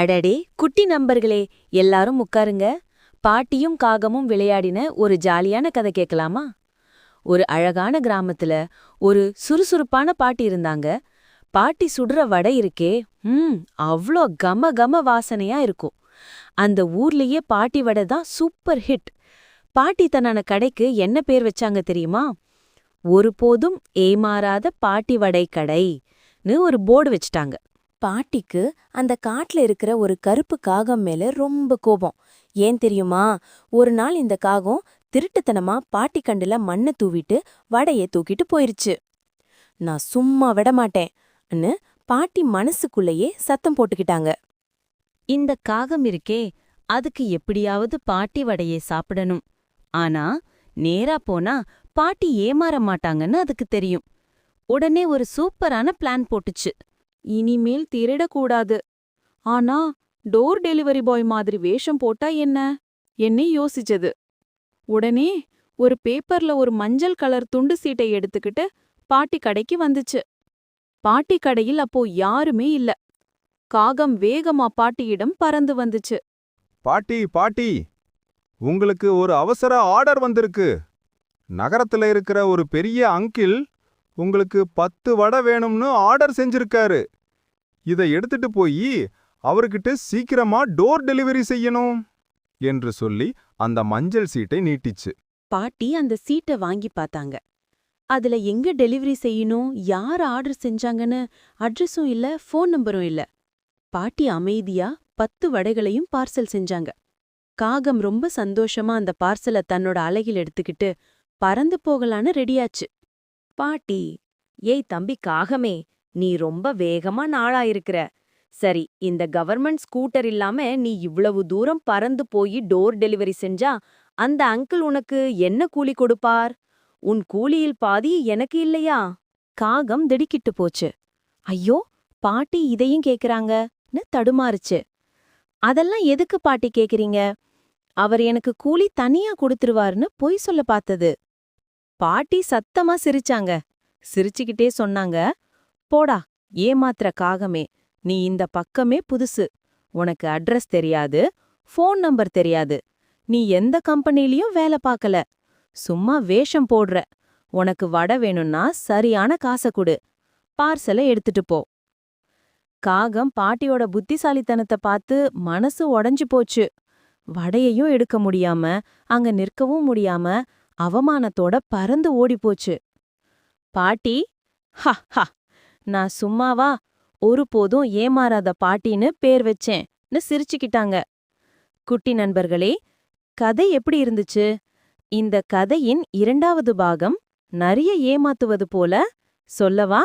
அடடே குட்டி நம்பர்களே எல்லாரும் உட்காருங்க. பாட்டியும் காகமும் விளையாடின ஒரு ஜாலியான கதை கேட்கலாமா? ஒரு அழகான கிராமத்துல ஒரு சுறுசுறுப்பான பாட்டி இருந்தாங்க. பாட்டி சுடுற வடை இருக்கே ம் அவ்ளோ கம கம வாசனையா இருக்கும். அந்த ஊர்லயே பாட்டி வடை தான் சூப்பர் ஹிட் பாட்டி தன்னான கடைக்கு என்ன பேர் வச்சாங்க தெரியுமா? ஒருபோதும் ஏமாறாத பாட்டி வடை கடைன்னு ஒரு போர்டு வச்சுட்டாங்க. பாட்டிக்கு அந்த காட்டுல இருக்கிற ஒரு கருப்பு காகம் மேல ரொம்ப கோபம். ஏன் தெரியுமா? ஒரு நாள் இந்த காகம் திருட்டுத்தனமா பாட்டி கண்டுல மண்ணை தூவிட்டு வடைய தூக்கிட்டு போயிருச்சு. நான் சும்மா விடமாட்டேன்னு பாட்டி மனசுக்குள்ளேயே சத்தம் போட்டுக்கிட்டாங்க. இந்த காகம் இருக்கே அதுக்கு எப்படியாவது பாட்டி வடையை சாப்பிடணும். ஆனா நேரா போனா பாட்டி ஏமாற மாட்டாங்கன்னு அதுக்கு தெரியும். உடனே ஒரு சூப்பரான பிளான் போட்டுச்சு. இனிமேல் திருடக்கூடாது. ஆனா டோர் டெலிவரி பாய் மாதிரி வேஷம் போட்டா என்ன? என்னை யோசிச்சது. உடனே ஒரு பேப்பர்ல ஒரு மஞ்சள் கலர் துண்டு சீட்டை எடுத்துக்கிட்டு பாட்டி கடைக்கு வந்துச்சு. பாட்டி கடையில் அப்போ யாருமே இல்ல. காகம் வேகமா பாட்டியிடம் பறந்து வந்துச்சு. பாட்டி பாட்டி உங்களுக்கு ஒரு அவசர ஆர்டர் வந்திருக்கு. நகரத்துல இருக்கிற ஒரு பெரிய அங்கிள் உங்களுக்கு பத்து வடை வேணும்னு ஆர்டர் செஞ்சிருக்காரு. இதை எடுத்துட்டு போய் அவர்கிட்ட சீக்கிரமா டோர் டெலிவரி செய்யணும் என்று சொல்லி அந்த மஞ்சள் சீட்டை நீட்டிச்சு. பாட்டி அந்த சீட்டை வாங்கி பார்த்தாங்க. அதுல எங்க டெலிவரி செய்யணும் யார் ஆர்டர் செஞ்சாங்கன்னு அட்ரஸும் இல்ல ஃபோன் நம்பரும் இல்ல. பாட்டி அமைதியா பத்து வடைகளையும் பார்சல் செஞ்சாங்க. காகம் ரொம்ப சந்தோஷமா அந்த பார்சலை தன்னோட அலகில் எடுத்துக்கிட்டு பறந்து போகலான்னு ரெடியாச்சு. பாட்டி ஏய் தம்பி காகமே நீ ரொம்ப வேகமா நாளாயிருக்கிற. சரி இந்த கவர்மெண்ட் ஸ்கூட்டர் இல்லாம நீ இவ்வளவு தூரம் பறந்து போய் டோர் டெலிவரி செஞ்சா அந்த அங்கிள் உனக்கு என்ன கூலி கொடுப்பார்? உன் கூலியில் பாதி எனக்கு இல்லையா? காகம் திடுக்கிட்டு போச்சு. ஐயோ பாட்டி இதையும் கேக்குறாங்கன்னு தடுமாறுச்சு. அதெல்லாம் எதுக்கு பாட்டி கேக்குறீங்க? அவர் எனக்கு கூலி தனியா கொடுத்துருவாருன்னு பொய் சொல்ல பார்த்தது. பாட்டி சத்தமா சிரிச்சாங்க. சிரிச்சுக்கிட்டே சொன்னாங்க போடா ஏமாத்திர காகமே. நீ இந்த பக்கமே புதுசு. உனக்கு அட்ரஸ் தெரியாது ஃபோன் நம்பர் தெரியாது. நீ எந்த கம்பெனிலயும் வேலை பார்க்கல. சும்மா வேஷம் போடுற. உனக்கு வடை வேணும்னா சரியான காசை கொடு. பார்சலை எடுத்துட்டு போ. காகம் பாட்டியோட புத்திசாலித்தனத்தை பார்த்து மனசு உடஞ்சு போச்சு. வடையையும் எடுக்க முடியாம அங்க நிற்கவும் முடியாம அவமானத்தோட பறந்து ஓடிப்போச்சு. பாட்டி ஹ ஹா நான் சும்மாவா? ஒருபோதும் ஏமாறாத பாட்டின்னு பேர் வச்சேன்னு சிரிச்சுக்கிட்டாங்க. குட்டி நண்பர்களே கதை எப்படி இருந்துச்சு? இந்த கதையின் இரண்டாவது பாகம் நிறைய ஏமாத்துவது போல சொல்லவா?